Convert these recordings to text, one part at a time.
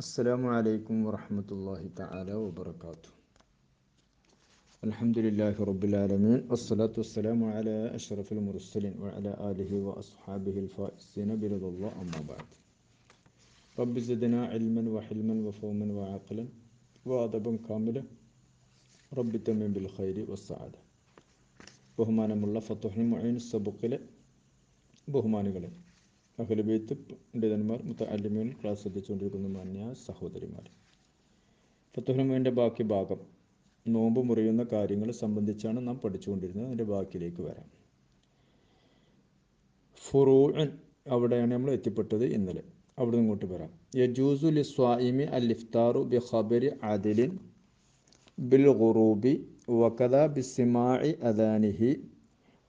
السلام عليكم ورحمة الله تعالى وبركاته الحمد لله رب العالمين والصلاة والسلام على أشرف المرسلين وعلى آله وأصحابه الفائزين برضا الله أما بعد رب زدنا علما وحلما وفهما وعقلا وأدبا كاملا رب تمن بالخير والسعادة ബഹുമാനമുള്ള ഫത്തുഹിൻ മൊയ്ൻ സബുക്കിലെ ബഹുമാനികളെ അഖിലബേത്ത് പണ്ഡിതന്മാർ മുത്തല്ലിമീൻ ക്ലാസ് ശ്രദ്ധിച്ചുകൊണ്ടിരിക്കുന്ന മാന്യ സഹോദരിമാർ. ഫത്തുഹ്നമീന്റെ ബാക്കി ഭാഗം. നോമ്പ് മുറിയുന്ന കാര്യങ്ങൾ സംബന്ധിച്ചാണ് നാം പഠിച്ചുകൊണ്ടിരുന്നത്. അതിന്റെ ബാക്കിയിലേക്ക് വരാം. ഫുറൂൻ അവിടെയാണ് നമ്മൾ എത്തിപ്പെട്ടത് ഇന്നലെ. അവിടെ ഇങ്ങോട്ട് വരാം. യജൂസു ലി സ്വായിമി അൽ ഇഫ്താറു ബി ഖബരി അദിലിൻ ബിൽ ഖുറൂബി വക്കദ ബിസിമായി അദാനിഹി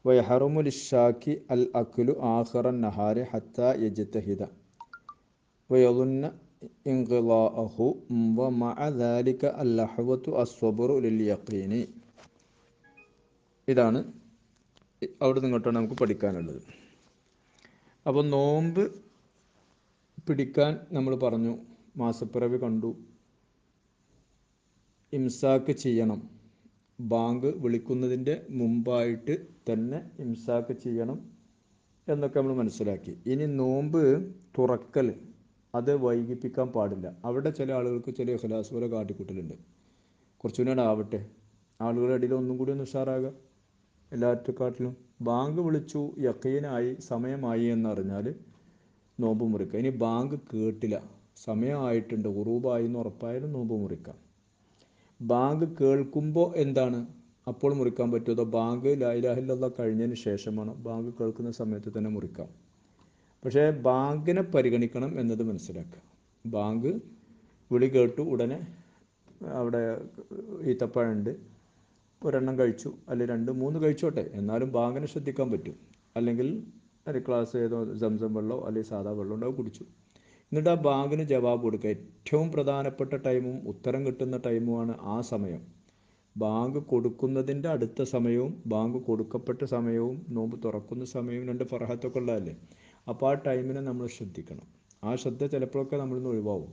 വയഹറുമുലിഷാക്കി അൽ അഖുലു ആഹ്റൻ നഹാരെ ഹത്ത യജ്തഹിദ. വയതുന്ന ഇൻഖിളാഅഹു വമഅ ദാലിക അല്ലഹവത്തു അസ്വബറു ലിൽ യഖീനി. ഇതാണ് അവിടെ നിങ്ങോട്ടാണ് നമുക്ക് പഠിക്കാനുള്ളത്. അപ്പോൾ നോമ്പ് പിടിക്കാൻ നമ്മൾ പറഞ്ഞു മാസപ്പിറവി കണ്ടു ഇംസാക്ക് ചെയ്യണം. ബാങ്ക് വിളിക്കുന്നതിന്റെ മുമ്പായിട്ട് തന്നെ ഇംസാക്ക് ചെയ്യണം എന്നൊക്കെ നമ്മൾ മനസ്സിലാക്കി. ഇനി നോമ്പ് തുറക്കൽ അത് വൈകിപ്പിക്കാൻ പാടില്ല. അവിടെ ചില ആളുകൾക്ക് ചില ഹലാസ് പോലെ കാട്ടിക്കൂട്ടലുണ്ട്. കുറച്ചുകൂടെ ആവട്ടെ. ആളുകളുടെ ഇടയിൽ ഒന്നും കൂടി ഒന്ന് ഉഷാറാകുക എല്ലാറ്റിനെക്കാട്ടിലും ബാങ്ക് വിളിച്ചു യക്കീനായി സമയമായി എന്നറിഞ്ഞാൽ നോമ്പ് മുറിക്കുക. ഇനി ബാങ്ക് കേട്ടില്ല. സമയമായിട്ടുണ്ട്. ഉറൂബായി എന്ന് ഉറപ്പായാലും നോമ്പ് മുറിക്കാം. ബാങ്ക് കേൾക്കുമ്പോൾ എന്താണ്? അപ്പോൾ മുറിക്കാൻ പറ്റുമോ? അതോ ബാങ്ക് ലായിലാഹില്ല കഴിഞ്ഞതിന് ശേഷമാണ്? ബാങ്ക് കേൾക്കുന്ന സമയത്ത് തന്നെ മുറിക്കാം. പക്ഷേ ബാങ്കിനെ പരിഗണിക്കണം എന്നത് മനസ്സിലാക്കുക. ബാങ്ക് വിളി കേട്ടു ഉടനെ അവിടെ ഈത്തപ്പഴുണ്ട്. ഒരെണ്ണം കഴിച്ചു അല്ലെങ്കിൽ രണ്ട് മൂന്ന് കഴിച്ചോട്ടെ. എന്നാലും ബാങ്കിനെ ശ്രദ്ധിക്കാൻ പറ്റും. അല്ലെങ്കിൽ ഒരു ക്ലാസ് ഏതോ സംസം വെള്ളമോ അല്ലെങ്കിൽ സാധാ വെള്ളം ഉണ്ടാവും കുടിച്ചു. എന്നിട്ട് ആ ബാങ്കിന് ജവാബ് കൊടുക്കുക. ഏറ്റവും പ്രധാനപ്പെട്ട ടൈമും ഉത്തരം കിട്ടുന്ന ടൈമുമാണ് ആ സമയം. ബാങ്ക് കൊടുക്കുന്നതിന്റെ അടുത്ത സമയവും ബാങ്ക് കൊടുക്കപ്പെട്ട സമയവും നോമ്പ് തുറക്കുന്ന സമയവും രണ്ട് ഫർഹത്തൊക്കെ ഉള്ളതല്ലേ? അപ്പോൾ ആ ടൈമിനെ നമ്മൾ ശ്രദ്ധിക്കണം. ആ ശ്രദ്ധ ചിലപ്പോഴൊക്കെ നമ്മളിൽ നിന്ന് ഒഴിവാകും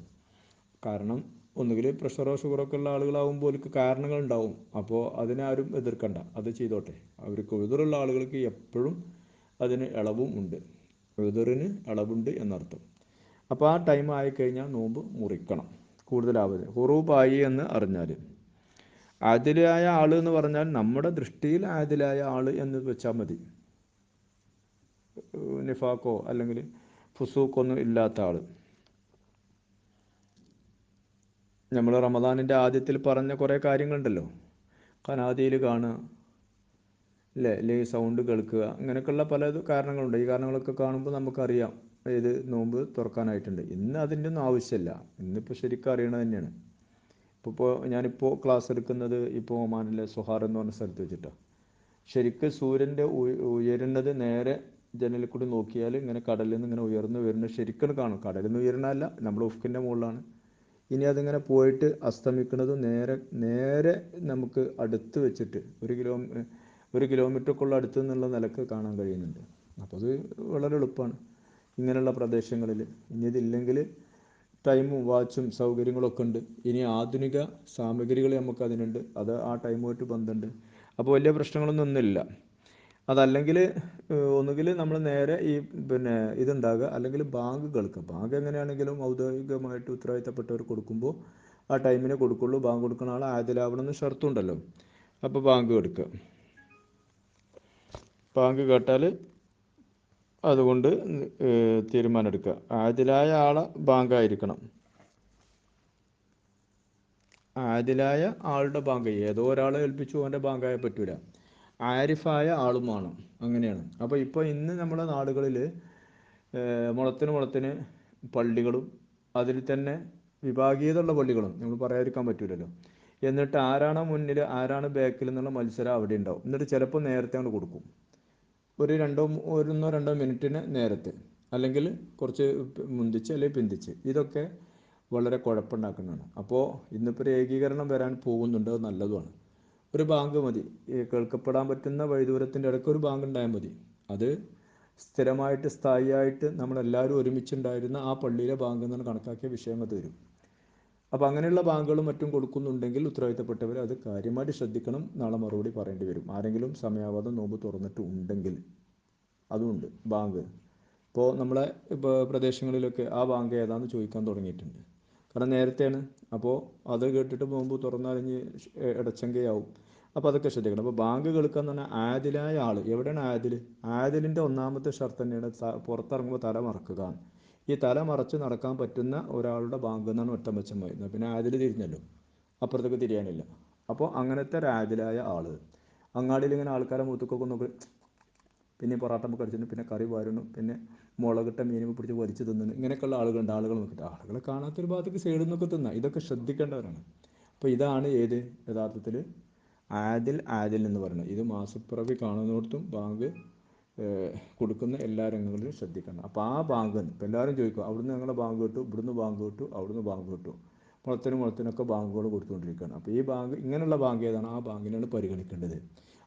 കാരണം ഒന്നുകിൽ പ്രഷറോ ഷുഗറോ ഉള്ള ആളുകളാകുമ്പോൾ അവർക്ക് കാരണങ്ങൾ ഉണ്ടാവും അപ്പോൾ അതിനെ ആരും എതിർക്കണ്ട. അത് ചെയ്തോട്ടെ. അവർക്ക് എതിറുള്ള ആളുകൾക്ക് എപ്പോഴും അതിന് ഇളവും ഉണ്ട്. എതിറിന് ഇളവുണ്ട് എന്നർത്ഥം. അപ്പോൾ ആ ടൈം ആയിക്കഴിഞ്ഞാൽ നോമ്പ് മുറിക്കണം. കൂടുതലാവത് ഹുറൂബായി എന്ന് അറിഞ്ഞാൽ ആദിലായ ആൾ എന്ന് പറഞ്ഞാൽ നമ്മുടെ ദൃഷ്ടിയിൽ ആദിലായ ആൾ എന്ന് വെച്ചാൽ മതി. നിഫാക്കോ അല്ലെങ്കിൽ ഫുസൂക്കൊന്നും ഇല്ലാത്ത ആൾ നമ്മൾ റമദാനിന്റെ ആദ്യത്തിൽ പറഞ്ഞ കുറേ കാര്യങ്ങളുണ്ടല്ലോ. കനാദിയിൽ കാണുക അല്ലേ അല്ലെങ്കിൽ സൗണ്ട് കേൾക്കുക. അങ്ങനെയൊക്കെയുള്ള പല കാരണങ്ങളുണ്ട്. ഈ കാരണങ്ങളൊക്കെ കാണുമ്പോൾ നമുക്കറിയാം. ഇത് നോമ്പ് തുറക്കാനായിട്ടുണ്ട്. ഇന്ന് അതിന്റെ ഒന്നും ആവശ്യമില്ല. ഇന്നിപ്പോൾ ശരിക്കും അറിയണത് തന്നെയാണ്. ഇപ്പോൾ ഇപ്പോൾ ഞാനിപ്പോൾ ക്ലാസ് എടുക്കുന്നത് ഇപ്പോൾ ഒമാനിലെ സുഹാർ എന്ന് പറഞ്ഞ സ്ഥലത്ത് വെച്ചിട്ടാണ് ശരിക്കും സൂര്യന്റെ ഉയരുന്നത് നേരെ ജനലിൽ കൂടി നോക്കിയാൽ ഇങ്ങനെ കടലിൽ നിന്ന് ഇങ്ങനെ ഉയർന്നു വരുന്ന ശരിക്കും കാണും. കടലിൽ നിന്ന് ഉയരണമല്ല നമ്മൾ ഉഫ്കിന്റെ മുകളിലാണ്. ഇനി അതിങ്ങനെ പോയിട്ട് അസ്തമിക്കുന്നത് നേരെ നേരെ നമുക്ക് അടുത്ത് വെച്ചിട്ട് ഒരു കിലോ ഒരു കിലോമീറ്റർക്കുള്ള അടുത്ത് നിന്നുള്ള നിലയ്ക്ക് കാണാൻ കഴിയുന്നുണ്ട്. അപ്പോൾ അത് വളരെ എളുപ്പമാണ്. ഇങ്ങനെയുള്ള പ്രദേശങ്ങളിൽ. ഇനി ഇതില്ലെങ്കിൽ ടൈമും വാച്ചും സൗകര്യങ്ങളൊക്കെ ഉണ്ട്. ഇനി ആധുനിക സാമഗ്രികൾ നമുക്ക് അതിനുണ്ട്. അത് ആ ടൈമുമായിട്ട് ബന്ധമുണ്ട്. അപ്പോൾ വലിയ പ്രശ്നങ്ങളൊന്നും ഒന്നുമില്ല. അതല്ലെങ്കിൽ ഒന്നുകിൽ നമ്മൾ നേരെ ഈ പിന്നെ ഇതുണ്ടാകുക. അല്ലെങ്കിൽ ബാങ്ക് ബാങ്ക് എങ്ങനെയാണെങ്കിലും ഔദ്യോഗികമായിട്ട് ഉത്തരവാദിത്തപ്പെട്ടവർ കൊടുക്കുമ്പോൾ ആ ടൈമിന് കൊടുക്കുള്ളൂ. ബാങ്ക് കൊടുക്കുന്ന ആൾ ആയതിലാവണമെന്ന് ഷർത്തുണ്ടല്ലോ. അപ്പോൾ ബാങ്ക് എടുക്കുക ബാങ്ക് കേട്ടാൽ അതുകൊണ്ട് തീരുമാനമെടുക്കുക. ആദിലായ ആളെ ബാങ്കായിരിക്കണം. ആദിലായ ആളുടെ ബാങ്ക് ഏതോ ഒരാളെ ഏൽപ്പിച്ചു അവന്റെ ബാങ്കായ പറ്റൂല. ആരിഫായ ആളും വേണം. അങ്ങനെയാണ്. അപ്പോൾ ഇപ്പോൾ ഇന്ന് നമ്മുടെ നാടുകളിൽ മുളത്തിന് മുളത്തിന് പള്ളികളും അതിൽ തന്നെ വിഭാഗീയതയുള്ള പള്ളികളും നമ്മൾ പറയാതിരിക്കാൻ പറ്റൂലല്ലോ. എന്നിട്ട് ആരാണ് മുന്നിൽ ആരാണ് ബാക്കിൽ എന്നുള്ള മത്സരം അവിടെ ഉണ്ടാവും. എന്നിട്ട് ചിലപ്പോൾ നേരത്തെ അങ്ങോട്ട് കൊടുക്കും. ഒരു രണ്ടോ ഒന്നോ രണ്ടോ മിനിറ്റിന് നേരത്തെ. അല്ലെങ്കിൽ കുറച്ച് മുന്തിച്ച് അല്ലെങ്കിൽ പിന്തിച്ച്. ഇതൊക്കെ വളരെ കുഴപ്പമുണ്ടാക്കുന്നതാണ്. അപ്പോൾ ഇന്നിപ്പോൾ ഒരു ഏകീകരണം വരാൻ പോകുന്നുണ്ട്. അത് നല്ലതുമാണ്. ഒരു ബാങ്ക് മതി. കേൾക്കപ്പെടാൻ പറ്റുന്ന വഴിദൂരത്തിന്റെ ഇടയ്ക്ക് ഒരു ബാങ്ക് ഉണ്ടായാൽ മതി. അത് സ്ഥിരമായിട്ട് സ്ഥായിയായിട്ട് നമ്മളെല്ലാവരും ഒരുമിച്ചുണ്ടായിരുന്ന ആ പള്ളിയിലെ ബാങ്ക് എന്നാണ് കണക്കാക്കിയ വിഷയം അത് വരും. അപ്പോൾ അങ്ങനെയുള്ള ബാങ്കുകളും മറ്റും കൊടുക്കുന്നുണ്ടെങ്കിൽ ഉത്തരവാദിത്തപ്പെട്ടവർ അത് കാര്യമായിട്ട് ശ്രദ്ധിക്കണം നാളെ മറുപടി പറയേണ്ടി വരും. ആരെങ്കിലും സമയാവാദം നോമ്പ് തുറന്നിട്ട് ഉണ്ടെങ്കിൽ അതുമുണ്ട് ബാങ്ക്. ഇപ്പോൾ നമ്മളെ പ്രദേശങ്ങളിലൊക്കെ ആ ബാങ്ക് ഏതാണെന്ന് ചോദിക്കാൻ തുടങ്ങിയിട്ടുണ്ട്. കാരണം നേരത്തെയാണ്. അപ്പോൾ അത് കേട്ടിട്ട് നോമ്പ് തുറന്നറിഞ്ഞ് ഇടച്ചങ്കയാവും അപ്പോൾ അതൊക്കെ ശ്രദ്ധിക്കണം. അപ്പോൾ ബാങ്ക് കേൾക്കാന്ന് പറഞ്ഞാൽ ആദിലായ ആൾ എവിടെയാണ് ആദിൽ ആദിലിന്റെ ഒന്നാമത്തെ ഷർത്ത് തന്നെയാണ് പുറത്തിറങ്ങുമ്പോൾ തല മറക്കുക. ഈ തല മറച്ച് നടക്കാൻ പറ്റുന്ന ഒരാളുടെ ബാങ്ക് എന്നാണ് ഒറ്റ മെച്ചം വരുന്നത് പിന്നെ ആതിൽ തിരിഞ്ഞല്ലോ. അപ്പുറത്തേക്ക് തിരിയാനില്ല. അപ്പോൾ അങ്ങനത്തെ രാജിലായ ആൾ. അങ്ങാടിയിൽ ഇങ്ങനെ ആൾക്കാരെ മൂത്തുക്കൊക്കെ നോക്കി. പിന്നെ പൊറാട്ട നമുക്ക് അടിച്ചിട്ട് പിന്നെ കറി വാരണം പിന്നെ മുളകിട്ട മീനും പിടിച്ച് വലിച്ചു തിന്നുന്നു. ഇങ്ങനെയൊക്കെയുള്ള ആളുകളുണ്ട് ആളുകൾ നോക്കിയിട്ട് ആളുകളെ കാണാത്തൊരു ഭാഗത്തേക്ക് സൈഡിൽ നിന്നൊക്കെ തിന്നാം. ഇതൊക്കെ ശ്രദ്ധിക്കേണ്ടവരാണ്. അപ്പോൾ ഇതാണ് ഏത് യഥാർത്ഥത്തിൽ ആദിൽ ആദിൽ എന്ന് പറയുന്നത്. ഇത് മാസപ്പിറവി കാണുന്നിടത്തും ബാങ്ക് കൊടുക്കുന്ന എല്ലാ രംഗങ്ങളിലും ശ്രദ്ധിക്കണം. അപ്പോൾ ആ ബാങ്ക് ഇപ്പം എല്ലാവരും ചോദിക്കും അവിടുന്ന് ഞങ്ങളെ ബാങ്ക് കിട്ടും? ഇവിടുന്ന് ബാങ്ക് കിട്ടും? അവിടുന്ന് ബാങ്ക് കിട്ടും? മുളത്തിനും മുളത്തിനൊക്കെ ബാങ്കുകൾ കൊടുത്തുകൊണ്ടിരിക്കുകയാണ്. അപ്പോൾ ഈ ബാങ്ക് ഇങ്ങനെയുള്ള ബാങ്ക് ഏതാണ്? ആ ബാങ്കിനാണ് പരിഗണിക്കേണ്ടത്.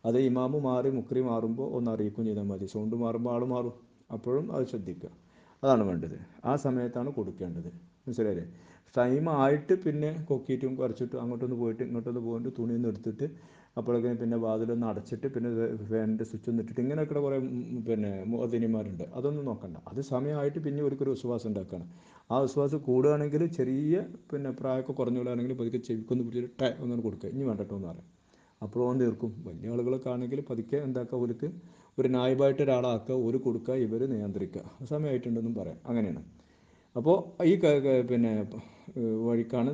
അത് ഇമാമ് മാറി മുക്രി മാറുമ്പോൾ ഒന്ന് അറിയിക്കുകയും ചെയ്താൽ മതി. സൗണ്ട് മാറുമ്പോൾ ആൾ മാറും. അപ്പോഴും അത് ശ്രദ്ധിക്കുക. അതാണ് വേണ്ടത്. ആ സമയത്താണ് കൊടുക്കേണ്ടത്. മനസ്സിലായില്ലേ? ടൈം ആയിട്ട് പിന്നെ കൊക്കിയിട്ടും കുറച്ചിട്ടും അങ്ങോട്ടൊന്ന് പോയിട്ട് ഇങ്ങോട്ടൊന്ന് പോയിട്ട് തുണിയൊന്നും എടുത്തിട്ട് അപ്പോഴേക്കും പിന്നെ വാതിലൊന്ന് അടച്ചിട്ട് പിന്നെ ഫാനിന്റെ സ്വിച്ച് ഒന്ന് ഇട്ടിട്ട് ഇങ്ങനെയൊക്കെ കുറേ പിന്നെ മോദിനിമാരുണ്ട് അതൊന്നും നോക്കണ്ട. അത് സമയമായിട്ട് പിന്നെ ഒരിക്കലും വിശ്വാസം ഉണ്ടാക്കുകയാണ് ആ വിശ്വാസം കൂടുകയാണെങ്കിൽ ചെറിയ പിന്നെ പ്രായമൊക്കെ കുറഞ്ഞുകൊണ്ടാണെങ്കിൽ പതുക്കെ ചെവിക്കൊന്ന് പിടിച്ചിട്ട് ടൈ ഒന്നും കൊടുക്കുക. ഇനി വേണ്ടട്ടോ എന്ന് പറയാം. അപ്പോൾ ഓൻ തീർക്കും. വലിയ ആളുകളൊക്കെ ആണെങ്കിൽ പതുക്കെ എന്താക്കുക? ഒരുക്ക് ഒരു നായബായിട്ട് ഒരാളാക്കുക ഒരു കൊടുക്കുക ഇവർ നിയന്ത്രിക്കുക. സമയമായിട്ടുണ്ടെന്നും പറയാം. അങ്ങനെയാണ്. അപ്പോൾ ഈ പിന്നെ വഴിക്കാണ്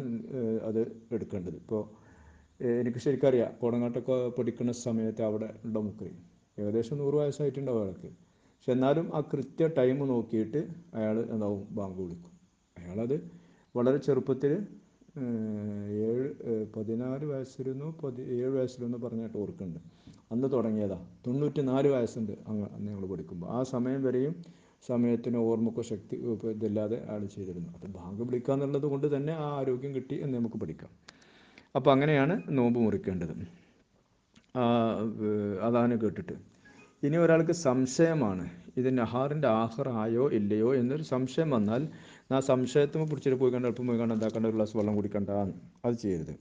അത് എടുക്കേണ്ടത്. ഇപ്പോൾ എനിക്ക് ശരിക്കറിയാം. കോടങ്ങാട്ടൊക്കെ പഠിക്കുന്ന സമയത്ത് അവിടെ ഉണ്ടോ മുക്രി? ഏകദേശം നൂറ് വയസ്സായിട്ടുണ്ടാവും അയാൾക്ക്. പക്ഷെ എന്നാലും ആ കൃത്യ ടൈം നോക്കിയിട്ട് അയാൾ എന്താവും? ബാങ്ക് വിളിക്കും. അയാളത് വളരെ ചെറുപ്പത്തിൽ ഏഴ് പതിനാല് വയസ്സിരുന്നു പതി ഏഴ് വയസ്സിലെന്ന് പറഞ്ഞിട്ട് ഓർക്കുന്നുണ്ട്. അന്ന് തുടങ്ങിയതാ. തൊണ്ണൂറ്റി നാല് വയസ്സുണ്ട് അങ്ങ് ഞങ്ങൾ പഠിക്കുമ്പോൾ ആ സമയം വരെയും സമയത്തിന് ഓർമ്മക്കോ ശക്തി ഇതില്ലാതെ അയാൾ ചെയ്തിരുന്നു. അത് ബാങ്ക് വിളിക്കുക എന്നുള്ളത് കൊണ്ട് തന്നെ ആ ആരോഗ്യം കിട്ടി എന്ന് നമുക്ക് പഠിക്കാം. അപ്പോൾ അങ്ങനെയാണ് നോമ്പ് മുറിക്കേണ്ടത്. അതാണ് കേട്ടിട്ട്. ഇനി ഒരാൾക്ക് സംശയമാണ് ഇത് നഹാറിന്റെ ആഹറായോ ഇല്ലയോ എന്നൊരു സംശയം വന്നാൽ ആ സംശയത്തിന് പിടിച്ചിട്ട് പോയി കണ്ട് എളുപ്പം പോയി കണ്ട് എന്താക്കേണ്ട ഒരു ഗ്ലാസ് വെള്ളം കുടിക്കണ്ട അത് ചെയ്യരുത്.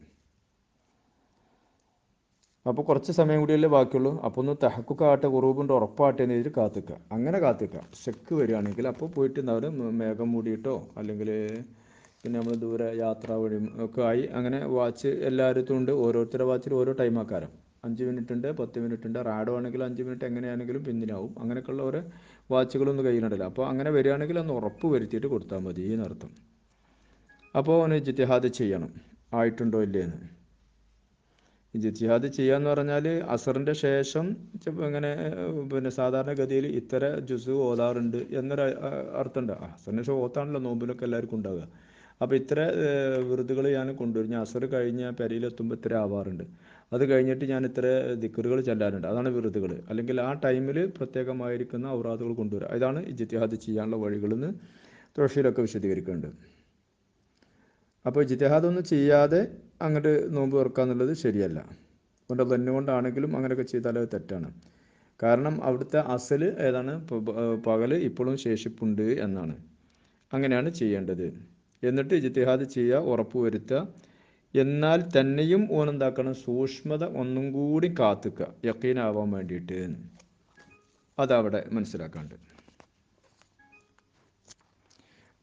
അപ്പോൾ കുറച്ച് സമയം കൂടിയല്ലേ ബാക്കിയുള്ളൂ. അപ്പോൾ ഒന്ന് തെഹക്കുക്കാട്ടെ ഉറൂബിന്റെ ഉറപ്പാട്ടെ എന്ന് എഴുതി കാത്തിക്കുക അങ്ങനെ കാത്തിക്കുക ചെക്ക് വരികയാണെങ്കിൽ അപ്പോൾ പോയിട്ട് എന്താ മേഘം മൂടിയിട്ടോ അല്ലെങ്കിൽ പിന്നെ നമ്മൾ ദൂര യാത്ര വഴി ഒക്കെ ആയി അങ്ങനെ വാച്ച് എല്ലായിടത്തും ഉണ്ട്. ഓരോരുത്തരുടെ വാച്ചിൽ ഓരോ ടൈം ആക്കാരം. അഞ്ച് മിനിറ്റ് ഉണ്ട് പത്ത് മിനിറ്റ് ഉണ്ട്. റാഡോ ആണെങ്കിൽ അഞ്ച് മിനിറ്റ് എങ്ങനെയാണെങ്കിലും പിന്നിലാവും. അങ്ങനെയൊക്കെയുള്ള ഓരോ വാച്ചുകളൊന്നും കയ്യിലുണ്ടല്ലോ. അപ്പോൾ അങ്ങനെ വരികയാണെങ്കിൽ ഒന്ന് ഉറപ്പ് വരുത്തിയിട്ട് കൊടുത്താൽ മതി എന്നർത്ഥം അപ്പോൾ അവന് ജിത്തിഹാദ് ചെയ്യണം. ആയിട്ടുണ്ടോ ഇല്ലേന്ന്. ജിത്യഹാദ് ജിത്തിഹാദ് ചെയ്യാന്ന് പറഞ്ഞാൽ അസറിന്റെ ശേഷം ഇങ്ങനെ പിന്നെ സാധാരണഗതിയിൽ ഇത്തര ജുസ് ഓതാറുണ്ട് എന്നൊരു അർത്ഥമുണ്ട് അസറിന് ശേഷം ഓത്താണല്ലോ നോമ്പിലൊക്കെ എല്ലാവർക്കും ഉണ്ടാവുക. അപ്പോൾ ഇത്ര വെറുതുകൾ ഞാൻ കൊണ്ടുവരും ഞാൻ അസർ കഴിഞ്ഞ പെരയിലെത്തുമ്പോൾ ഇത്ര ആവാറുണ്ട്. അത് കഴിഞ്ഞിട്ട് ഞാൻ ഇത്ര ദിക്കറുകൾ ചെല്ലാറുണ്ട്. അതാണ് വെറുതുകൾ അല്ലെങ്കിൽ ആ ടൈമിൽ പ്രത്യേകമായിരിക്കുന്ന ഔറാദുകൾ കൊണ്ടുവരിക ഇതാണ് ജിത്തിഹാദ് ചെയ്യാനുള്ള വഴികളെന്ന് തുഴശ്ശിയിലൊക്കെ വിശദീകരിക്കുന്നുണ്ട്. അപ്പോൾ ജിത്തിഹാദൊന്നും ചെയ്യാതെ അങ്ങോട്ട് നോമ്പ് തുറക്കുക എന്നുള്ളത് ശരിയല്ല. അതുകൊണ്ട് തന്നുകൊണ്ടാണെങ്കിലും അങ്ങനെയൊക്കെ ചെയ്താൽ അത് തെറ്റാണ്. കാരണം അവിടുത്തെ അസൽ ഏതാണ്? പ- പ- പകൽ ഇപ്പോഴും ശേഷിപ്പുണ്ട് എന്നാണ്. അങ്ങനെയാണ് ചെയ്യേണ്ടത്. എന്നിട്ട് ഇജ്തിഹാദ് ചെയ്യുക ഉറപ്പുവരുത്തുക എന്നാൽ തന്നെയും ഓൻ എന്താക്കണം? സൂക്ഷ്മത ഒന്നും കൂടി കാത്തുക്കുക യക്കീനാവാൻ വേണ്ടിയിട്ട്. അതവിടെ മനസ്സിലാക്കാണ്ട്.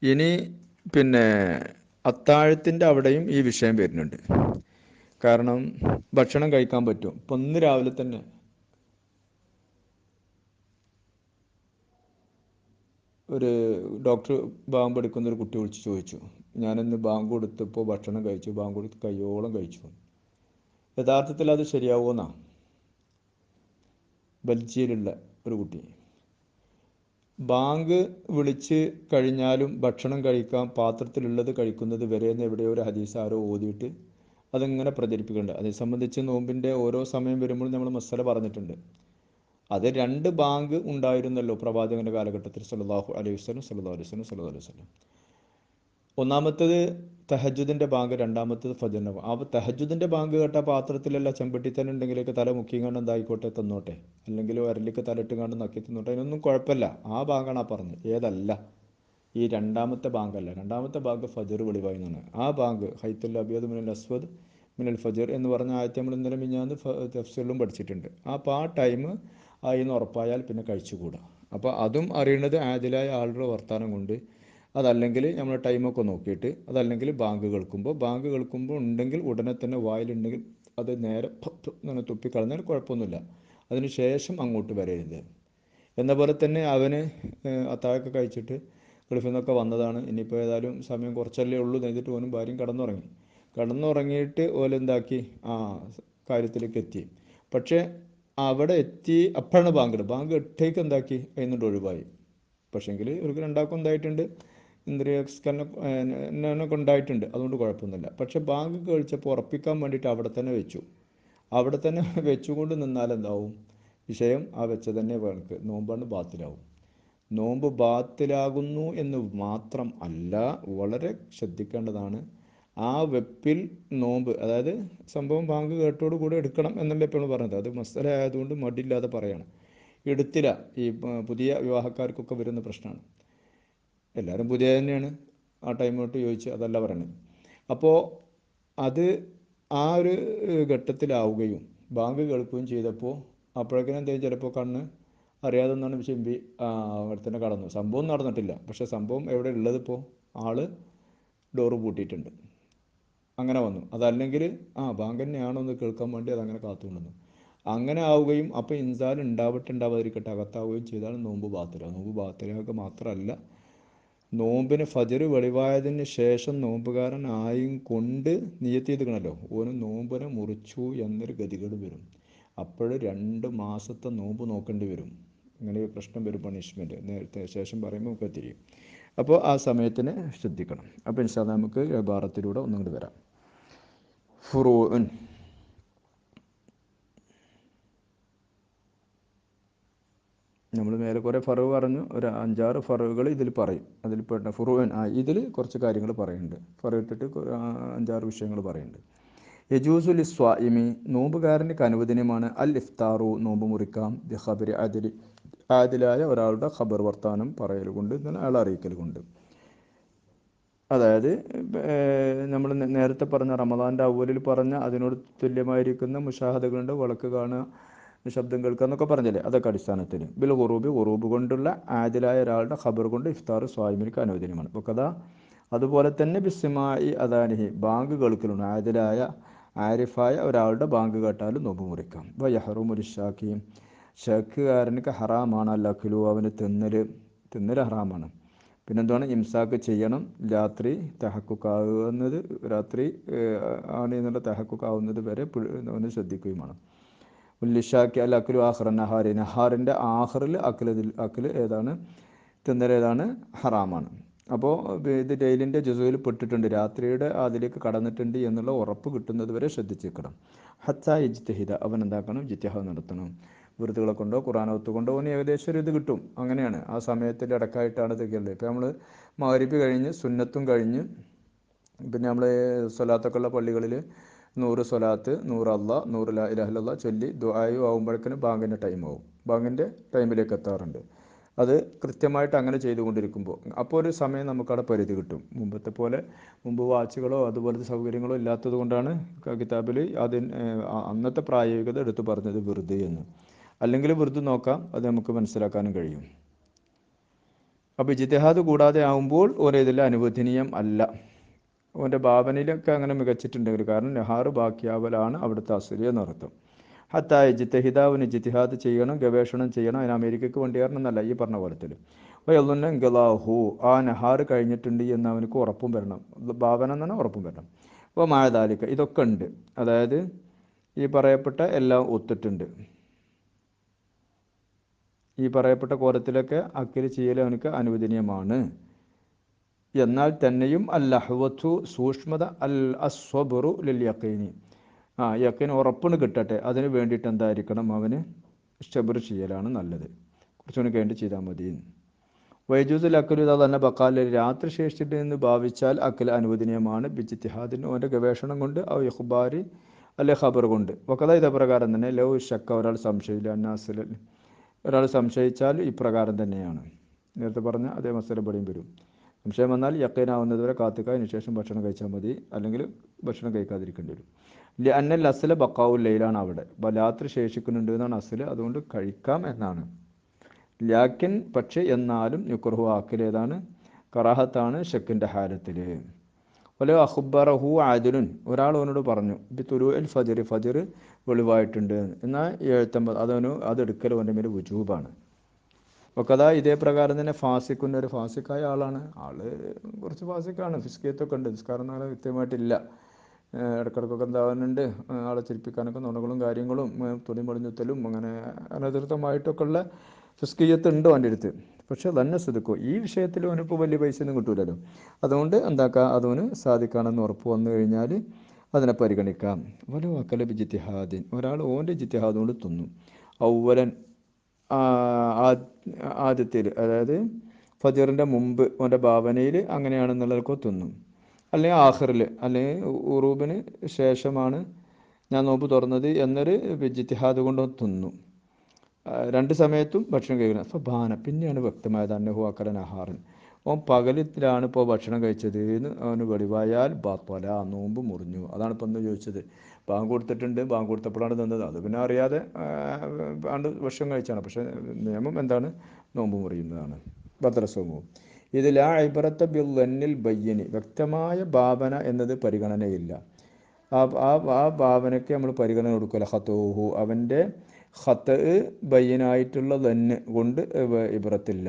ഇനി പിന്നെ അത്താഴത്തിന്റെ അവിടെയും ഈ വിഷയം വരുന്നുണ്ട്. കാരണം ഭക്ഷണം കഴിക്കാൻ പറ്റും. ഇപ്പം ഇന്ന് രാവിലെ തന്നെ ഒരു ഡോക്ടർ ബാങ്ക് എടുക്കുന്ന ഒരു കുട്ടി വിളിച്ച് ചോദിച്ചു. ഞാനിന്ന് ബാങ്ക് കൊടുത്തപ്പോൾ ഭക്ഷണം കഴിച്ചു. ബാങ്ക് കൊടുത്ത് കയ്യോളം കഴിച്ചു. യഥാർത്ഥത്തിൽ അത് ശരിയാവുമെന്നാ ബൽജിയിലുള്ള ഒരു കുട്ടി. ബാങ്ക് വിളിച്ച് കഴിഞ്ഞാലും ഭക്ഷണം കഴിക്കാം. പാത്രത്തിലുള്ളത് കഴിക്കുന്നത് വരെ എന്ന് എവിടെയോ ഒരു ഹദീസ് ആരോ ഓതിയിട്ട് അതിങ്ങനെ പ്രചരിപ്പിക്കുന്നുണ്ട്. അതേ സംബന്ധിച്ച് നോമ്പിന്റെ ഓരോ സമയം വരുമ്പോഴും നമ്മൾ മസാല പറഞ്ഞിട്ടുണ്ട്. അത് രണ്ട് ബാങ്ക് ഉണ്ടായിരുന്നല്ലോ പ്രവാചകന്റെ കാലഘട്ടത്തിൽ സല്ലല്ലാഹു അലൈഹി വസല്ലം സല്ലല്ലാഹു അലൈഹി വസല്ലം സല്ലാ അലൈഹി വസ്ലം ഒന്നാമത്തത് തഹജുദിന്റെ ബാങ്ക് രണ്ടാമത്തത് ബാങ്ക്. ആ തഹജുദിന്റെ ബാങ്ക് കേട്ട പാത്രത്തിലല്ല ചെമ്പട്ടി തന്നെ ഉണ്ടെങ്കിലേക്ക് തല മുക്കിങ്ങാണ്ട് എന്തായിക്കോട്ടെ തന്നോട്ടെ. അല്ലെങ്കിൽ വരലിക്ക് തലയിട്ട് കണ്ട് നക്കി തന്നോട്ടെ. അതിനൊന്നും കുഴപ്പമില്ല. ആ ബാങ്കാണ് ആ പറഞ്ഞത്. ഏതല്ല? ഈ രണ്ടാമത്തെ ബാങ്കല്ല. രണ്ടാമത്തെ ബാങ്ക് ഫജർ വെളിവായി എന്നാണ്. ആ ബാങ്ക് ഹൈത്തുൽ അബിയദ് മിനൽ അസ്വദ് മിനൽ ഫജർ എന്ന് പറഞ്ഞ ആദ്യത്തെ നമ്മൾ ഇന്നലെ മിഞ്ഞാന്ന് തഫ്സീലും പഠിച്ചിട്ടുണ്ട്. അപ്പോൾ ആ ടൈം ആയി എന്ന് ഉറപ്പായാൽ പിന്നെ കഴിച്ചുകൂടാ. അപ്പോൾ അതും അറിയുന്നത് ആദിലായ ആളുടെ വർത്തമാനം കൊണ്ട് അതല്ലെങ്കിൽ നമ്മൾ ടൈമൊക്കെ നോക്കിയിട്ട് അതല്ലെങ്കിൽ ബാങ്ക് കേൾക്കുമ്പോൾ ബാങ്ക് കേൾക്കുമ്പോൾ ഉണ്ടെങ്കിൽ ഉടനെ തന്നെ വായിലുണ്ടെങ്കിൽ അത് നേരെ ഇങ്ങനെ തുപ്പിക്കളഞ്ഞാൽ കുഴപ്പമൊന്നുമില്ല. അതിന് ശേഷം അങ്ങോട്ട് വരരുത് എന്ന പോലെ തന്നെ അവന് അത്താഴൊക്കെ കഴിച്ചിട്ട് ഗൾഫിൽ നിന്നൊക്കെ വന്നതാണ്. ഇനിയിപ്പോൾ ഏതായാലും സമയം കുറച്ചല്ലേ ഉള്ളൂ എന്നിട്ട് ഓനും ഭാര്യയും കടന്നുറങ്ങി. കടന്നുറങ്ങിയിട്ട് ഓലെന്താക്കി ആ കാര്യത്തിലേക്ക് എത്തി. പക്ഷേ അവിടെ എത്തി അപ്പോഴാണ് ബാങ്ക് ബാങ്ക് എട്ടേക്ക് എന്താക്കി? അതിനുണ്ട് ഒഴിവായി. പക്ഷേങ്കിൽ ഇവർക്ക് രണ്ടാൾക്കും എന്തായിട്ടുണ്ട്? ഇന്ദ്രിയ എന്നൊക്കെ ഉണ്ടായിട്ടുണ്ട്. അതുകൊണ്ട് കുഴപ്പമൊന്നുമില്ല. പക്ഷെ ബാങ്ക് കഴിച്ചപ്പോൾ ഉറപ്പിക്കാൻ വേണ്ടിയിട്ട് അവിടെ തന്നെ വെച്ചു. അവിടെ തന്നെ വെച്ചുകൊണ്ട് നിന്നാൽ എന്താവും? വിഷയം ആ വെച്ച തന്നെ വേണക്ക്. നോമ്പാണ് ബാത്തിലാവും. നോമ്പ് ബാത്തിലാകുന്നു എന്ന് മാത്രം അല്ല വളരെ ശ്രദ്ധിക്കേണ്ടതാണ് ആ വെപ്പിൽ നോമ്പ് അതായത് സംഭവം ബാങ്ക് കേട്ടോട് കൂടെ എടുക്കണം എന്നല്ലേ ഇപ്പോൾ പറഞ്ഞത്. അത് മസല ആയതുകൊണ്ട് മടിയില്ലാതെ പറയണം. എടുത്തില്ല ഈ പുതിയ വിവാഹക്കാർക്കൊക്കെ വരുന്ന പ്രശ്നമാണ് എല്ലാവരും പുതിയ തന്നെയാണ്. ആ ടൈം തൊട്ട് ചോദിച്ച് അതല്ല പറയണത്. അപ്പോൾ അത് ആ ഒരു ഘട്ടത്തിലാവുകയും ബാങ്ക് കേൾക്കുകയും ചെയ്തപ്പോൾ അപ്പോഴേക്കിനും എന്തെങ്കിലും ചിലപ്പോൾ കണ്ണ് അറിയാതെ ഒന്നാണ് ചെമ്പി അവിടെ കടന്നു. സംഭവം നടന്നിട്ടില്ല. പക്ഷേ സംഭവം എവിടെ ഉള്ളത് ഇപ്പോൾ ആൾ ഡോറ് പൂട്ടിയിട്ടുണ്ട്. അങ്ങനെ വന്നു. അതല്ലെങ്കിൽ ആ ബാങ്ക് തന്നെയാണോ എന്ന് കേൾക്കാൻ വേണ്ടി അതങ്ങനെ കാത്തുകൊണ്ടുവന്നു അങ്ങനെ ആവുകയും അപ്പോൾ ഇൻസാൻ ഉണ്ടാവട്ടെ ഉണ്ടാവാതിരിക്കട്ടെ അകത്താവുകയും ചെയ്താൽ നോമ്പ് ബാത്തില നോമ്പ് ബാത്തിലാക്കുക മാത്രമല്ല നോമ്പിന് ഫജർ വെളിവായതിന് ശേഷം നോമ്പുകാരൻ ആയും കൊണ്ട് നിയത്തി ചെയ്തിക്കണല്ലോ ഓന് നോമ്പിനെ മുറിച്ചു എന്നൊരു ഗതികേട് വരും. അപ്പോൾ രണ്ട് മാസത്തെ നോമ്പ് നോക്കേണ്ടി വരും. ഇങ്ങനെ ഒരു പ്രശ്നം വരും പണിഷ്മെന്റ് നേരത്തെ ശേഷം പറയുമ്പോൾ നമുക്ക് തിരിയും. അപ്പോൾ ആ സമയത്തിന് ശ്രദ്ധിക്കണം. അപ്പോൾ ഇൻഷാ നമുക്ക് ഭാരത്തിലൂടെ ഒന്നും കൂടി വരാം. ഫുറൂൻ നമ്മൾ മേലെ കുറേ ഫറവ് പറഞ്ഞു. ഒരു അഞ്ചാറ് ഫറവുകൾ ഇതിൽ പറയും. അതിൽ പെട്ട ഫുറുവൻ ആ ഇതിൽ കുറച്ച് കാര്യങ്ങൾ പറയുന്നുണ്ട്. ഫറവ് ഇട്ടിട്ട് അഞ്ചാറ് വിഷയങ്ങൾ പറയുന്നുണ്ട്. യജൂസുൽ സ്വായിമി നോമ്പുകാരന്റെ അനുവദനീയമാണ് അൽ ഇഫ്താറു നോമ്പ് മുറിക്കാം ദി ഖബരി അതിൽ ആദിലായ ഒരാളുടെ ഖബർ വർത്താനം പറയൽ കൊണ്ട് അയാൾ അറിയിക്കൽ കൊണ്ട് അതായത് നമ്മൾ നേരത്തെ പറഞ്ഞ റമദാന്റെ അവലിൽ പറഞ്ഞ അതിനോട് തുല്യമായിരിക്കുന്ന മുഷാഹദകളുണ്ട് വിളക്ക് കാണുക ശബ്ദം കേൾക്കുക എന്നൊക്കെ പറഞ്ഞില്ലേ? അതൊക്കെ അടിസ്ഥാനത്തിൽ ബിൽ ഉറൂബ് ഉറൂബ് കൊണ്ടുള്ള ആദിലായ ഒരാളുടെ ഖബർ കൊണ്ട് ഇഫ്താർ സ്വാമിക്ക് അനുവദനീയമാണ്. അപ്പോൾ കഥ അതുപോലെ തന്നെ ബിസ്മായി അദാനിഹി ബാങ്ക് കേൾക്കലുണ്ട്. ആദിലായ ആരിഫായ ഒരാളുടെ ബാങ്ക് കേട്ടാലും നോമ്പ് മുറിക്കാം. അപ്പോൾ യഹറുമുലിഷാക്കിയും ഷക്കുകാരനക്ക് ഹറാമാണ്. അല്ലഖിലു അവന് തിന്നൽ തിന്നൽ ഹറാമാണ്. പിന്നെന്താണ് ഇംസാക്ക് ചെയ്യണം. രാത്രി തെഹക്കുക്കാവുന്നത് രാത്രി ആണ് എന്നുള്ള തെഹക്കുക്കാവുന്നത് വരെ അവന് ശ്രദ്ധിക്കുകയും വേണം. ഉല്ലിഷാക്കി അല്ല അഖിലു ആഹ്റ നഹാരി. നഹാറിന്റെ ആഹറിൽ അഖിൽ അഖിൽ ഏതാണ്? തിന്നൽ ഏതാണ്? ഹറാമാണ്. അപ്പോൾ ഇത് ഡെയിലിന്റെ ജുസുവിൽ പെട്ടിട്ടുണ്ട്. രാത്രിയുടെ അതിലേക്ക് കടന്നിട്ടുണ്ട് എന്നുള്ള ഉറപ്പ് കിട്ടുന്നത് വരെ ശ്രദ്ധിച്ചേക്കണം. ഹത്ത ഇജ്തിഹിദ. അവൻ എന്താക്കണം? ജിത്യഹ നടത്തണം. വൃത്തികളെ കൊണ്ടോ ഖുറാനത്ത് കൊണ്ടോ ഇനി ഏകദേശം ഒരു ഇത് കിട്ടും. അങ്ങനെയാണ്. ആ സമയത്തിന്റെ ഇടക്കായിട്ടാണ് ഇതൊക്കെ ഉള്ളത് ഇപ്പോൾ നമ്മൾ മാരിപ്പ് കഴിഞ്ഞ് സുന്നത്തും കഴിഞ്ഞ് പിന്നെ നമ്മൾ സ്വലാത്തൊക്കെ ഉള്ള പള്ളികളിൽ നൂറ് സ്വലാത്ത് നൂറ് അല്ല നൂറ് ലാ ചൊല്ലി ദുആയു ആകുമ്പോഴേക്കിനും ബാങ്കിന്റെ ടൈം ആവും ബാങ്കിന്റെ ടൈമിലേക്ക് എത്താറുണ്ട്. അത് കൃത്യമായിട്ട് അങ്ങനെ ചെയ്തുകൊണ്ടിരിക്കുമ്പോൾ അപ്പോൾ ഒരു സമയം നമുക്കവിടെ പരിധി കിട്ടും. മുമ്പത്തെ പോലെ മുമ്പ് വാച്ചുകളോ അതുപോലത്തെ സൗകര്യങ്ങളോ ഇല്ലാത്തത് കൊണ്ടാണ് കിതാബിൽ അതിന് അന്നത്തെ പ്രായോഗികത എടുത്തു പറഞ്ഞത് വെറുതെ എന്ന്. അല്ലെങ്കിൽ വെറുതെ നോക്കാം അത് നമുക്ക് മനസ്സിലാക്കാനും കഴിയും. അപ്പോൾ ഇജിത്തിഹാദ് കൂടാതെ ആകുമ്പോൾ ഒരേതിൽ അനുവദനീയം അല്ല. അവന്റെ ഭാവനയിലൊക്കെ അങ്ങനെ മികച്ചിട്ടുണ്ടെങ്കിൽ കാരണം നെഹാറ് ബാക്കിയാവലാണ് അവിടുത്തെ അസുരി എന്നർത്ഥം ഹത്തായ ജിത്തഹിദാവിന് ജിത്തിഹാദ് ചെയ്യണം ഗവേഷണം ചെയ്യണം അതിന് അമേരിക്കയ്ക്ക് വേണ്ടി എന്നല്ല ഈ പറഞ്ഞ പോലത്തിൽ വയലുന്ന ഗലാഹു ആ നെഹാർ കഴിഞ്ഞിട്ടുണ്ട് എന്ന് അവനക്ക് ഉറപ്പും വരണം. ഭാവന തന്നെ ഉറപ്പും വരണം. അപ്പോൾ മായതാലിക്ക ഇതൊക്കെ ഉണ്ട്. അതായത് ഈ പറയപ്പെട്ട എല്ലാം ഒത്തിട്ടുണ്ട്. ഈ പറയപ്പെട്ട കോലത്തിലൊക്കെ അക്കിൽ ചെയ്യൽ അവനക്ക് അനുവദനീയമാണ്. എന്നാൽ തന്നെയും അൽ അഹ്വത്തു സൂക്ഷ്മത അൽ അസ്വബുറു ലിൽ യക്കീനി. ആ യക്കീൻ ഉറപ്പിന് കിട്ടട്ടെ. അതിന് വേണ്ടിയിട്ട് എന്തായിരിക്കണം അവന്? ഷബർ ചെയ്യലാണ് നല്ലത്. കുറച്ചുകൂടി കഴിഞ്ഞിട്ട് ചെയ്താൽ മതി. വൈജൂസിൽ അക്കലു തന്നെ ബക്കാലിൽ രാത്രി ശേഷിച്ചിട്ട് നിന്ന് ഭാവിച്ചാൽ അക്കൽ അനുവദനീയമാണ്. ബിജിത്തിഹാദിന് അവന്റെ ഗവേഷണം കൊണ്ട് ആ യഹുബാരി അല്ലെ ഖബർ കൊണ്ട്. വക്കത ഇതേ പ്രകാരം തന്നെ ലോ ഷക്ക ഒരാൾ സംശയമില്ല. അന്നാസിൽ ഒരാൾ സംശയിച്ചാൽ ഇപ്രകാരം തന്നെയാണ്. നേരത്തെ പറഞ്ഞ അതേ മസല ഇവിടെയും വരും. സംശയം വന്നാൽ യക്കൈനാവുന്നതുവരെ കാത്തുക അതിന് ശേഷം ഭക്ഷണം കഴിച്ചാൽ മതി. അല്ലെങ്കിൽ ഭക്ഷണം കഴിക്കാതിരിക്കേണ്ടി വരും. അന്നൽ അസൽ ബക്കാവു ലൈലാണ് അവിടെ. രാത്രി ശേഷിക്കുന്നുണ്ട് എന്നാണ് അസൽ. അതുകൊണ്ട് കഴിക്കാം എന്നാണ്. ലാക്കിൻ പക്ഷെ എന്നാലും യുക്രഹു ആക്കിലേതാണ്. കറാഹത്താണ് ഷെക്കിന്റെ ഹാരത്തിൽ വല അഖ്ബറഹു ആദിലുൻ ഒരാൾ അവനോട് പറഞ്ഞു ഇപ്പം തുരു അൽ ഫജർ ഫജർ വെളിവായിട്ടുണ്ട്. എന്നാൽ എഴുത്തമ്പത് അതവന് അതെടുക്കൽ അവന്റെ മേൽ വുജൂബാണ്. ഒക്കെ അതാ ഇതേ പ്രകാരം തന്നെ ഫാസിക്കുന്ന ഒരു ഫാസിക്കായ ആളാണ്. ആൾ കുറച്ച് ഫാസിക്കാണ്. ഫിസ്കിയത്തൊക്കെ ഉണ്ട്. നിസ്കാരം നാളെ കൃത്യമായിട്ടില്ല. ഇടക്കിടക്കൊക്കെ എന്താവുന്നുണ്ട് ആളെ ചിരിപ്പിക്കാനൊക്കെ നുണകളും കാര്യങ്ങളും തുണി മറിഞ്ഞുത്തലും അങ്ങനെ അനധികൃതമായിട്ടൊക്കെ ഉള്ള ഫിസ്കിയത്ത് ഉണ്ട് അവന്റെ അടുത്ത്. പക്ഷെ തന്നെ ശ്രദ്ധിക്കും ഈ വിഷയത്തിൽ അവനിപ്പോൾ വലിയ പൈസ ഒന്നും കിട്ടൂലല്ലോ. അതുകൊണ്ട് എന്താക്കാം? അതവന് സാധിക്കാണെന്ന് ഉറപ്പ് വന്നു കഴിഞ്ഞാൽ അതിനെ പരിഗണിക്കാം. വല വക്കല ജിത്തിഹാദിൻ. ഒരാൾ ഓന്റെ ജിത്തിഹാദ് കൊണ്ട് തിന്നു. ഔവലൻ ആദ്യത്തിൽ അതായത് ഫജറിന്റെ മുമ്പ് ഓന്റെ ഭാവനയിൽ അങ്ങനെയാണെന്നുള്ളതൊക്കെ തിന്നു. അല്ലെങ്കിൽ ആഹറിൽ അല്ലെങ്കിൽ ഉറൂബിന് ശേഷമാണ് ഞാൻ നോമ്പ് തുറന്നത് എന്നൊരു ജിത്തിഹാദ് കൊണ്ട് തിന്നു. രണ്ട് സമയത്തും ഭക്ഷണം കഴിക്കണം. ബാന പിന്നെയാണ് വ്യക്തമായത് അന്നഹു അക്കലൻ ആഹാറൻ ഓൻ പകലത്തിലാണ് ഇപ്പോൾ ഭക്ഷണം കഴിച്ചത് എന്ന് അവന് വെളിവായാൽ ബാപ്പല നോമ്പ് മുറിഞ്ഞു. അതാണ് ഇപ്പം ഒന്ന് ചോദിച്ചത്. ബാങ്ക് കൊടുത്തിട്ടുണ്ട് ബാങ്ക് കൊടുത്തപ്പോഴാണ് തന്നത്. അത് പിന്നെ അറിയാതെ ആ, ആണ്ട് ഭക്ഷണം കഴിച്ചാണ്. പക്ഷേ നിയമം എന്താണ്? നോമ്പ് മുറിയുന്നതാണ്. ഭദ്രസോമവും ഇത് ലാ ഐബറത്ത ബിൽ ബയ്യനി. വ്യക്തമായ ഭാവന എന്നത് പരിഗണനയില്ല. ആ ആ ആ ഭാവനയ്ക്ക് നമ്മൾ പരിഗണന കൊടുക്കില്ല ഹത്തോഹു അവന്റെ ഹത്ത് ബയ്യനായിട്ടുള്ള തന്നെ കൊണ്ട് ഇബ്രത്തില്ല.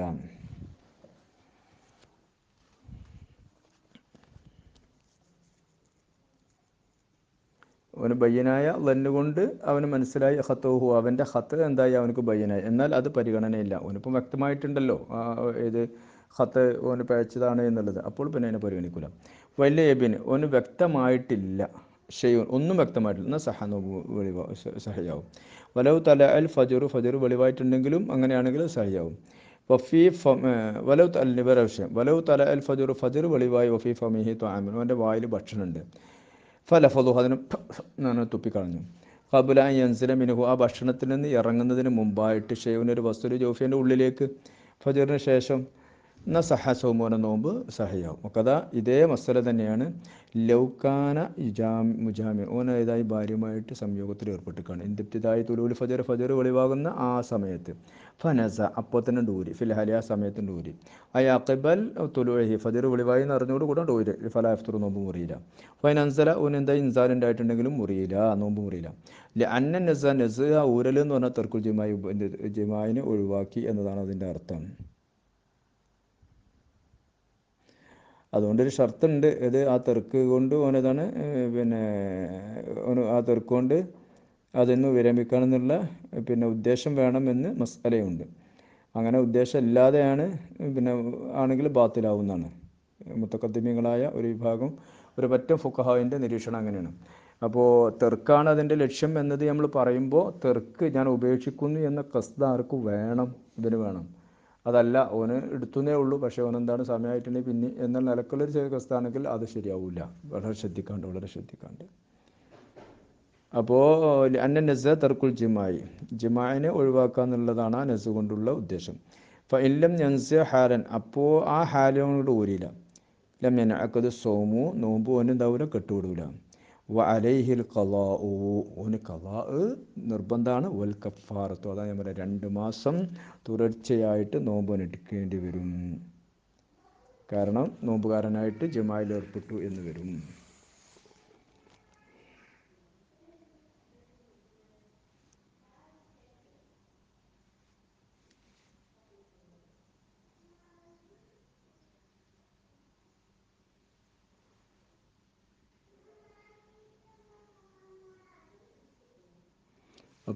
അവന് ബയ്യനായ ലന്ന് കൊണ്ട് അവന് മനസ്സിലായി ഹത്തോഹു അവന്റെ ഹത്ത് എന്തായി അവനക്ക് ബയ്യനായി എന്നാൽ അത് പരിഗണനയില്ല. അവനിപ്പം വ്യക്തമായിട്ടുണ്ടല്ലോ ഇത് ഹത്ത് ഓന് പഴച്ചതാണ് എന്നുള്ളത്. അപ്പോൾ പിന്നെ അതിനെ പരിഗണിക്കില്ല വലിയ എബിന് ഓന് വ്യക്തമായിട്ടില്ല. ഷെയ്യൂൻ ഒന്നും വ്യക്തമായിട്ടില്ല. എന്നാൽ നോക്കു വെളിവാ സഹയാവും. വലവ് തല അൽ ഫജറു ഫജറു വെളിവായിട്ടുണ്ടെങ്കിലും അങ്ങനെയാണെങ്കിൽ സഹയാവും. വഫി ഫ വലവ് തല വേറെ വിഷയം. വലവ് തല അൽ ഫജറു ഫജറു വെളിവായി വഫി ഫമിഹി ത്വാമിൻ അവന്റെ വായിൽ ഭക്ഷണമുണ്ട്. ഫലഫലു അതിന് ഞാൻ തുപ്പിക്കളഞ്ഞു. കബുല യൻസില മിനുഹു ആ ഭക്ഷണത്തിൽ നിന്ന് ഇറങ്ങുന്നതിന് മുമ്പായിട്ട് ഷെയ്യൂനൊരു വസ്തു ജോഫിന്റെ ഉള്ളിലേക്ക്. ഫജറിന് ശേഷം എന്നാൽ സഹ സൗമോന നോമ്പ് സഹയാവും. കഥ ഇതേ മസല തന്നെയാണ്. ലൗക്കാന ഇജാമി മുജാമി. ഓന ഏതായി ഭാര്യയുമായിട്ട് സംയോഗത്തിൽ ഏർപ്പെട്ടിക്കാണ് ഇന്തിപ്തിതായി തുലൂൽ ഫജർ ഫജർ വെളിവാകുന്ന ആ സമയത്ത്. ഫനസ അപ്പോൾ തന്നെ ഡൂരി. ഫിൽഹാലി ആ സമയത്ത് ഡൂരി. അയാക്കബൽ തുലുഹി ഫജർ വെളിവായി എന്ന് അറിഞ്ഞുകൊണ്ട് കൂടെ ഡൂരി. ഫലാഫ്തുർ നോമ്പ് മുറിയില്ല. ഫൈനൻസല ഓൻ എന്താ ഇൻസാലിന്റെ ആയിട്ടുണ്ടെങ്കിലും മുറിയില്ല. നോമ്പ് മുറിയില്ല. അന്ന നസ നസ് ആ ഊരൽ എന്ന് പറഞ്ഞാൽ തെർക്കുൽ ജിമായി ജിമായിനെ ഒഴിവാക്കി എന്നതാണ് അതിന്റെ അർത്ഥം. അതുകൊണ്ടൊരു ഷർത്തുണ്ട്. ഇത് ആ തെർക്ക് കൊണ്ട് ഓനതാണ് പിന്നെ ആ തെർക്ക് കൊണ്ട് അതിന്ന് വിരമിക്കണമെന്നുള്ള പിന്നെ ഉദ്ദേശം വേണമെന്ന് മസാലയുണ്ട്. അങ്ങനെ ഉദ്ദേശം ഇല്ലാതെയാണ് പിന്നെ ആണെങ്കിൽ ബാത്തിലാവുന്നതാണ്. മുത്തക്കദ്ദിമ്യങ്ങളായ ഒരു വിഭാഗം ഒരു പറ്റം ഫുക്കഹാവിന്റെ നിരീക്ഷണം അങ്ങനെയാണ്. അപ്പോൾ തെർക്കാണ് അതിന്റെ ലക്ഷ്യം എന്നത് നമ്മൾ പറയുമ്പോൾ തെർക്ക് ഞാൻ ഉപേക്ഷിക്കുന്നു എന്ന കസ്ത വേണം? ഇതിന് വേണം. അതല്ല ഓന് എടുത്തുന്നേ ഉള്ളൂ. പക്ഷേ എന്താണ് സമയമായിട്ടുണ്ടെങ്കിൽ പിന്നെ എന്ന നിലക്കുള്ളൊരു ചെറിയ പ്രസ്ഥാനത്തിൽ അത് ശരിയാവില്ല വളരെ ശ്രദ്ധിക്കാണ്ട് വളരെ ശ്രദ്ധിക്കാണ്ട്. അപ്പോൾ അന്ന നസ തർക്കുൽ ജിമായി ജിമായിനെ ഒഴിവാക്കുക എന്നുള്ളതാണ് ആ നസ് കൊണ്ടുള്ള ഉദ്ദേശം. അപ്പം ഇല്ലം നൻസ് ഹാരൻ അപ്പോൾ ആ ഹാലോട് ഊരിയില്ല. ലം അക്കത് സോമു. നോമ്പ് ഓന് എന്താവില്ല കെട്ടുവിടൂല വ അലൈഹിൽ ഓന് കലാ നിർബന്ധമാണ് വൽ കഫാറത്തു അതാണ് ഞാൻ രണ്ട് മാസം തുടർച്ചയായിട്ട് നോമ്പനെടുക്കേണ്ടി വരും. കാരണം നോമ്പുകാരനായിട്ട് ജമായിൽ ഏർപ്പെട്ടു എന്ന് വരും.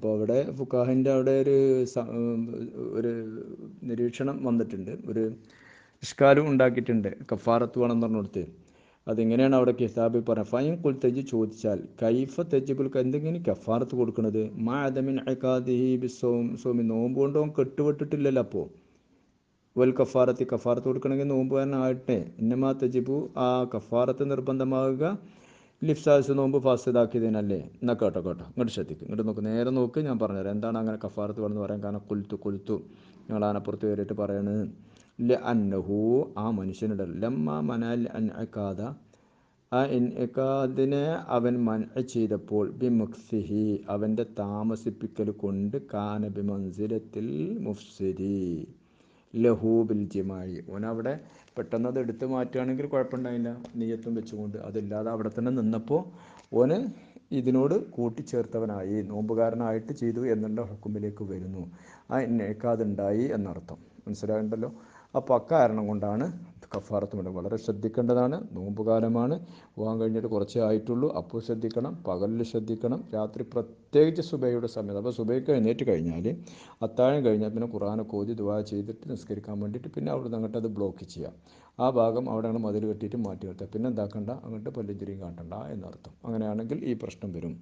അപ്പോൾ അവിടെ ഫുക്കാഹിന്റെ അവിടെ ഒരു സ- ഒരു നിരീക്ഷണം വന്നിട്ടുണ്ട്. ഒരു ഇഷ്കാലും ഉണ്ടാക്കിയിട്ടുണ്ട്. കഫാറത്ത് വേണം എന്ന് പറഞ്ഞിടത്ത്. അതിങ്ങനെയാണ് അവിടെ കിതാബിൽ പറഞ്ഞത് ഫൈൻ കുൽ തെജ് ചോദിച്ചാൽ കൈഫ തെജിബുൽ എന്തെങ്കിലും കഫാറത്ത് കൊടുക്കുന്നത് മാ അക്കാദിഹി ബിസോം സോമി നോമ്പ് കൊണ്ട് കെട്ടുപെട്ടിട്ടില്ലല്ലോ അപ്പോൾ. വൽ കഫാറത്തി കഫാറത്ത് കൊടുക്കണമെങ്കിൽ നോമ്പ് നോമ്പുകാരനാകട്ടെ ഇന്നമാ തെജിബു ആ കഫാറത്ത് നിർബന്ധമാകുക. ലിഫ്സാസ് നോമ്പ് ഫാസിദാക്കിയതിനല്ലേ എന്നാൽ കേട്ടോ കേട്ടോ. ഇങ്ങോട്ട് ശ്രദ്ധിക്കും. ഇങ്ങോട്ട് നോക്ക്. നേരെ നോക്ക് ഞാൻ പറഞ്ഞുതരാം. എന്താണ് അങ്ങനെ കഫാറത്ത് വേണമെന്ന് പറയാൻ കാരണം? കൊലുത്തു കുലുത്തു ഞങ്ങൾ ആനപ്പുറത്ത് കയറിയിട്ട് പറയണത് ല അന്നഹു ആ മനുഷ്യനുടെ ലമ്മ മനാൽ അൻഅക്കാത ആ ഇൻഇക്കാദിനെ അവൻ മൻ ചെയ്തപ്പോൾ ബിമുക്സിഹി അവന്റെ താമസിപ്പിക്കൽ കൊണ്ട് കാന ബിമൻസിലത്തിൽ മുഫ്സിരി ലഹു ബിൽ ജിമായി ഓനവിടെ പെട്ടെന്ന് അത് എടുത്തു മാറ്റുകയാണെങ്കിൽ കുഴപ്പമുണ്ടായില്ല. നീയത്തും വെച്ചുകൊണ്ട് അതില്ലാതെ അവിടെ തന്നെ നിന്നപ്പോൾ ഓന് ഇതിനോട് കൂട്ടിച്ചേർത്തവനായി. നോമ്പുകാരനായിട്ട് ചെയ്തു എന്നുള്ള ഹുക്കുമിലേക്ക് വരുന്നു. ആ നേക്കാതുണ്ടായി എന്നർത്ഥം. മനസ്സിലാകണ്ടല്ലോ അപ്പോൾ അക്കാരണം കൊണ്ടാണ് കഫാറത്ത് മുടങ്ങും വളരെ ശ്രദ്ധിക്കേണ്ടതാണ്. നോമ്പുകാലമാണ്. പോകാൻ കഴിഞ്ഞിട്ട് കുറച്ചേ ആയിട്ടുള്ളൂ. അപ്പോൾ ശ്രദ്ധിക്കണം. പകലിൽ ശ്രദ്ധിക്കണം. രാത്രി പ്രത്യേകിച്ച് സുബൈയുടെ സമയത്ത്. അപ്പോൾ സുബൈക്ക് എഴുന്നേറ്റ് കഴിഞ്ഞാൽ അത്താഴം കഴിഞ്ഞാൽ പിന്നെ ഖുറാനെ കോതി ദുവാ ചെയ്തിട്ട് നിസ്കരിക്കാൻ വേണ്ടിയിട്ട് പിന്നെ അവിടെ അങ്ങോട്ട് അത് ബ്ലോക്ക് ചെയ്യാം. ആ ഭാഗം അവിടെ അങ്ങനെ മതിൽ കെട്ടിയിട്ട് മാറ്റി നിർത്തുക പിന്നെ എന്താക്കണ്ട? അങ്ങോട്ട് പല്ലിഞ്ചിരിയും കാട്ടണ്ട എന്നർത്ഥം. അങ്ങനെയാണെങ്കിൽ ഈ പ്രശ്നം വരും.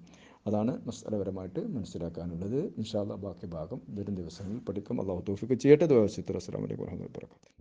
അതാണ് മസ്തലപരമായിട്ട് മനസ്സിലാക്കാനുള്ളത്. ഇൻഷാല്ല ബാക്കി ഭാഗം വരും ദിവസങ്ങളിൽ പഠിക്കും. അള്ളാഹു തോഫിക്ക് ചെയ്യട്ടെ. ദിവസം അസ്സാം വലൈക്കും വർഹമത്തുള്ളാഹി വാബറകാതുഹു.